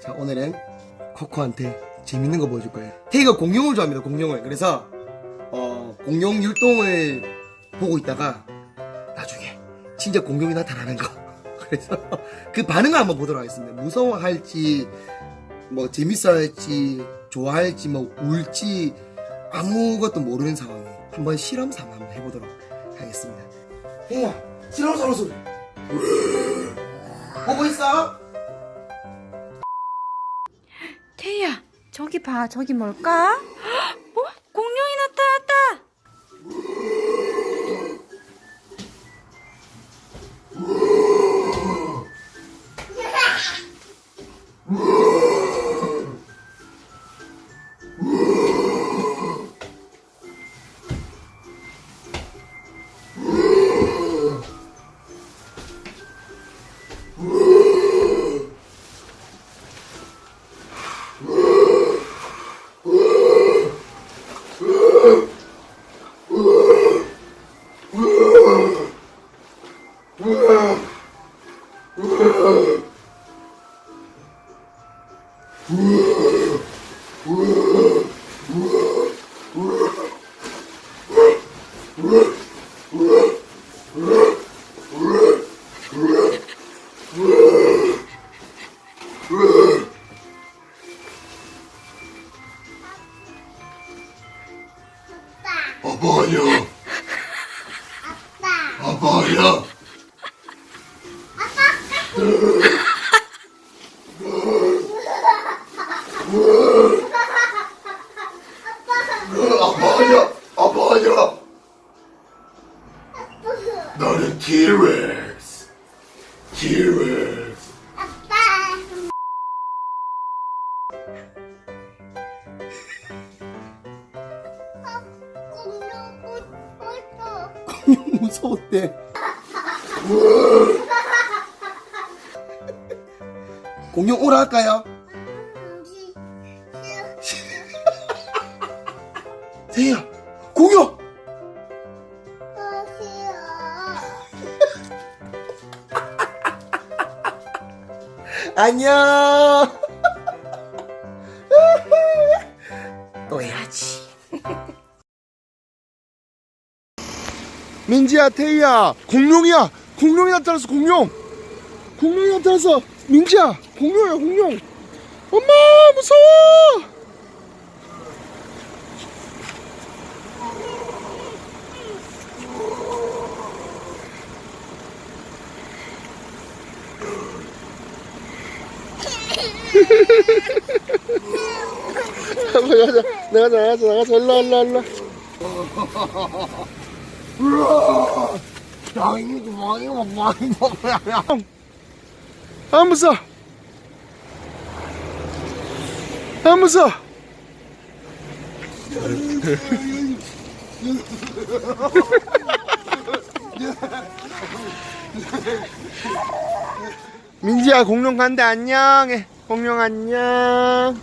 자 오늘은 코코한테 재밌는 거 보여줄 거예요. 테이가 공룡을 좋아합니다. 공룡을. 그래서 어, 공룡 율동을 보고 있다가 나중에 진짜 공룡이 나타나는 거. 그래서 그 반응을 한번 보도록 하겠습니다. 무서워할지 뭐 재밌어할지 좋아할지 뭐 울지 아무것도 모르는 상황이 한번 실험 삼아 한번 해보도록 하겠습니다. 태희야 실험 삼아 소리. 보고 있어? 태희야, 저기 봐. 저기 뭘까? Whoa! 아빠야. 아빠야. 아빠야. 아빠야. 나는 티렉스. 티렉스. 무서웠대. 공룡 오라 할까요? 세야, 공룡! 안녕! 민지야, 태희야, 공룡이야! 공룡이 나타났어, 공룡! 공룡이 나타났어! 민지야, 공룡이야, 공룡! 엄마, 무서워! 나가자, 나가자, 나가자, 나가자, 일로, 일로, 일로. 이거 많이 먹, 많이 먹어야, 야. 안 무서워. 안 무서워. 민지야, 공룡 간대, 안녕. 해. 공룡 안녕.